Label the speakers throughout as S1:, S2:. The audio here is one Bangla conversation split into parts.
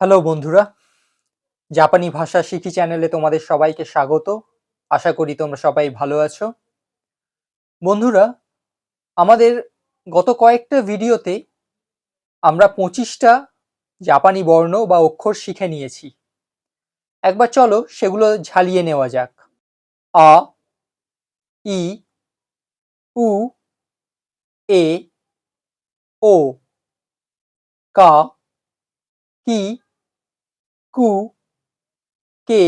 S1: হ্যালো বন্ধুরা। জাপানি ভাষা শিখি চ্যানেলে তোমাদের সবাইকে স্বাগত। আশা করি তোমরা সবাই ভালো আছো। বন্ধুরা, আমাদের গত কয়েকটা ভিডিওতে আমরা পঁচিশটা জাপানি বর্ণ বা অক্ষর শিখে নিয়েছি। একবার চলো সেগুলো ঝালিয়ে নেওয়া যাক। আ, ই, উ, এ, ও, কা, কি কু, কে,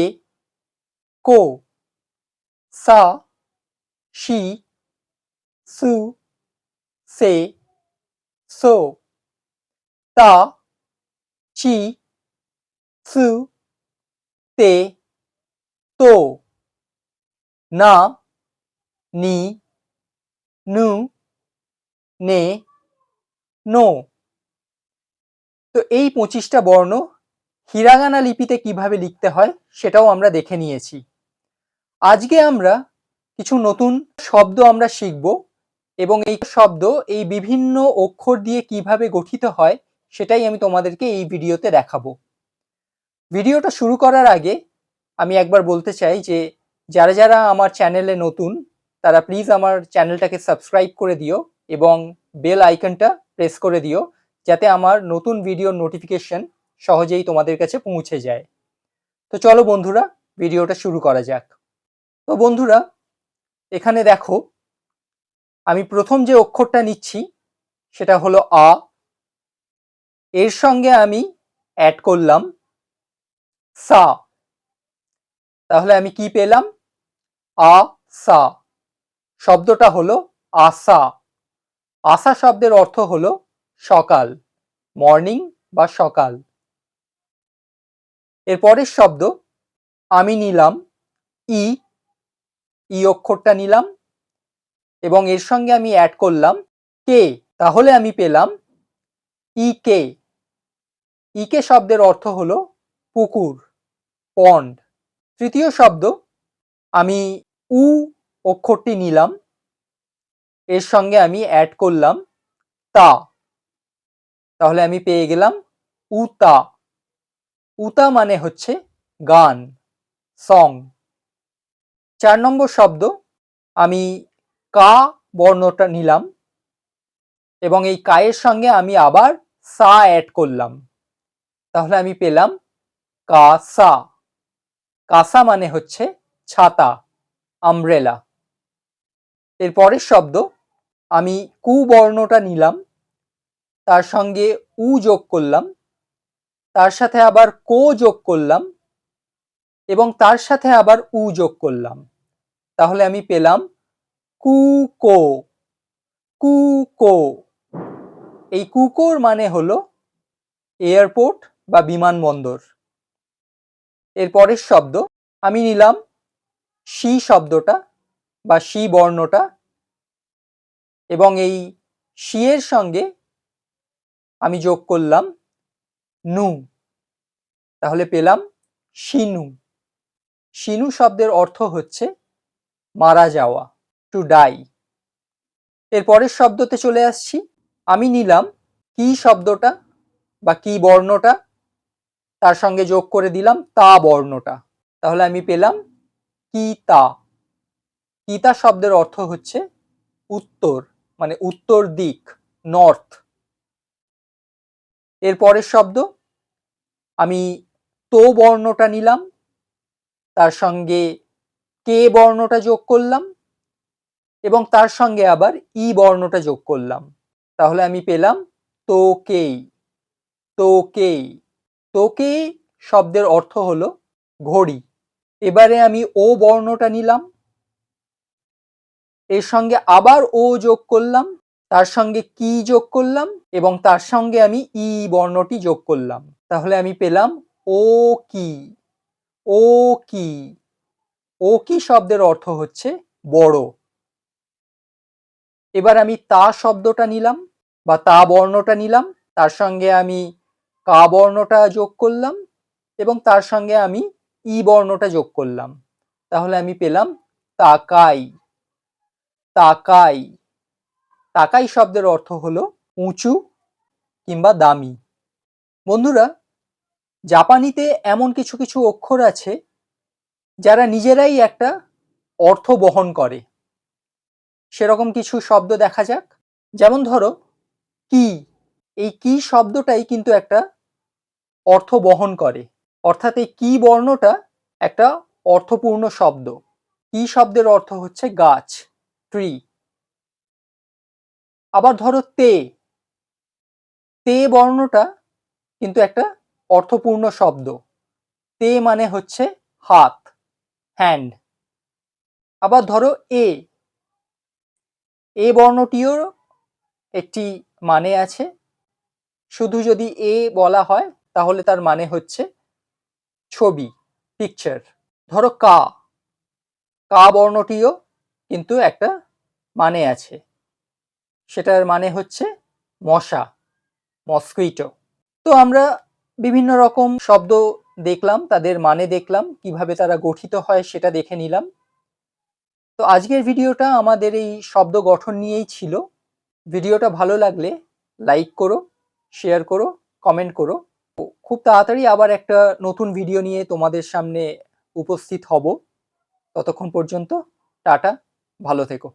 S1: কো, সা, শি, সু, সে, সো, তা, চি, সু, তে, তো, না, নি, নু, নে, নো। তো এই পঁচিশটা বর্ণ হিরাগানা লিপিতে কীভাবে লিখতে হয় সেটাও আমরা দেখে নিয়েছি। আজকে আমরা কিছু নতুন শব্দ আমরা শিখব এবং এই শব্দ এই বিভিন্ন অক্ষর দিয়ে কীভাবে গঠিত হয় সেটাই আমি তোমাদেরকে এই ভিডিওতে দেখাবো। ভিডিওটা শুরু করার আগে আমি একবার বলতে চাই যে যারা যারা আমার চ্যানেলে নতুন, তারা প্লিজ আমার চ্যানেলটাকে সাবস্ক্রাইব করে দিও এবং বেল আইকনটা প্রেস করে দিও যাতে আমার নতুন ভিডিওর নোটিফিকেশন সহজেই তোমাদের কাছে পৌঁছে যায়। তো চলো বন্ধুরা, ভিডিওটা শুরু করা যাক। তো বন্ধুরা, এখানে দেখো, আমি প্রথম যে অক্ষরটা নিচ্ছি, সেটা হলো আ। এর সঙ্গে আমি অ্যাড করলাম সা। তাহলে আমি কি পেলাম? আ, সা। শব্দটা হলো আসা। আসা শব্দের অর্থ হলো সকাল, মর্নিং বা সকাল। এর পরের শব্দ, আমি নিলাম, ই ই অক্ষরটা নিলাম, এবং এর সঙ্গে আমি অ্যাড করলাম, কে, তাহলে আমি পেলাম, ই কে। ইকে শব্দের অর্থ হলো পুকুর পন্ড তৃতীয় শব্দ, আমি উ অক্ষরটি নিলাম, এর সঙ্গে আমি অ্যাড করলাম, তা। তাহলে আমি পেয়ে গেলাম, উতা। উতা মানে হচ্ছে গান সং চার নম্বর শব্দ, আমি কা বর্ণটা নিলাম এবং এই কায়ের সঙ্গে আমি আবার সা অ্যাড করলাম। তাহলে আমি পেলাম কাসা। কাসা মানে হচ্ছে ছাতা আমব্রেলা এর পরের শব্দ, আমি কু বর্ণটা নিলাম, তার সঙ্গে উ যোগ করলাম তার সাথে আবার কো যোগ করলাম এবং তার সাথে আবার উ যোগ করলাম। তাহলে আমি পেলাম কু কো কু কো। এই কুকোর মানে হলো এয়ারপোর্ট বা বিমানবন্দর। এর পরের শব্দ, আমি নিলাম সি শব্দটা বা সি বর্ণটা এবং এই সি এর সঙ্গে আমি যোগ করলাম নু। তাহলে পেলাম শিনু। শিনু শব্দের অর্থ হচ্ছে মারা যাওয়া টু ডাই এর পরের শব্দতে চলে আসছি। আমি নিলাম কি শব্দটা বা কি বর্ণটা, তার সঙ্গে যোগ করে দিলাম তা বর্ণটা। তাহলে আমি পেলাম কি তা। কিতা শব্দের অর্থ হচ্ছে উত্তর মানে উত্তর দিক নর্থ এর পরের শব্দ, আমি তো বর্ণটা নিলাম, তার সঙ্গে কে বর্ণটা যোগ করলাম, এবং তার সঙ্গে আবার ই বর্ণটা যোগ করলাম। তাহলে আমি পেলাম তোকেই তোকেই তোকেই শব্দের অর্থ হলো ঘড়ি। এবারে আমি ও বর্ণটা নিলাম, এর সঙ্গে আবার ও যোগ করলাম তার সঙ্গে কি যোগ করলাম এবং তার সঙ্গে আমি ই বর্ণটি যোগ করলাম। তাহলে আমি পেলাম ও কি ও কি ও কি শব্দের অর্থ হচ্ছে বড়। এবার আমি তা শব্দটা নিলাম বা তা বর্ণটা নিলাম, তার সঙ্গে আমি কা বর্ণটা যোগ করলাম এবং তার সঙ্গে আমি ই বর্ণটা যোগ করলাম। তাহলে আমি পেলাম তাকাই তাকাই। তাকাই শব্দের অর্থ হলো উঁচু কিংবা দামি। বন্ধুরা, জাপানিতে এমন কিছু কিছু অক্ষর আছে যারা নিজেরাই একটা অর্থ বহন করে। সেরকম কিছু শব্দ দেখা যাক। যেমন ধরো, কি। এই কি শব্দটাই কিন্তু একটা অর্থ বহন করে। অর্থাৎ এই কি বর্ণটা একটা অর্থপূর্ণ শব্দ। কি শব্দের অর্থ হচ্ছে গাছ ট্রি আবার ধরো তে। তে বর্ণটা কিন্তু একটা অর্থপূর্ণ শব্দ। তে মানে হচ্ছে হাত হ্যান্ড আবার ধরো এ। এ বর্ণটিও একটি মানে আছে। শুধু যদি এ বলা হয়, তাহলে তার মানে হচ্ছে ছবি পিকচার ধরো কা। কা বর্ণটিও কিন্তু একটা মানে আছে। সেটার মানে হচ্ছে মশা মস্কুইটো তো আমরা বিভিন্ন রকম শব্দ দেখলাম, তাদের মানে দেখলাম, কীভাবে তারা গঠিত হয় সেটা দেখে নিলাম। তো আজকের ভিডিওটা আমাদের এই শব্দ গঠন নিয়েই ছিল। ভিডিওটা ভালো লাগলে লাইক করো, শেয়ার করো, কমেন্ট করো। খুব তাড়াতাড়ি আবার একটা নতুন ভিডিও নিয়ে তোমাদের সামনে উপস্থিত হব। ততক্ষণ পর্যন্ত টাটা, ভালো থেকো।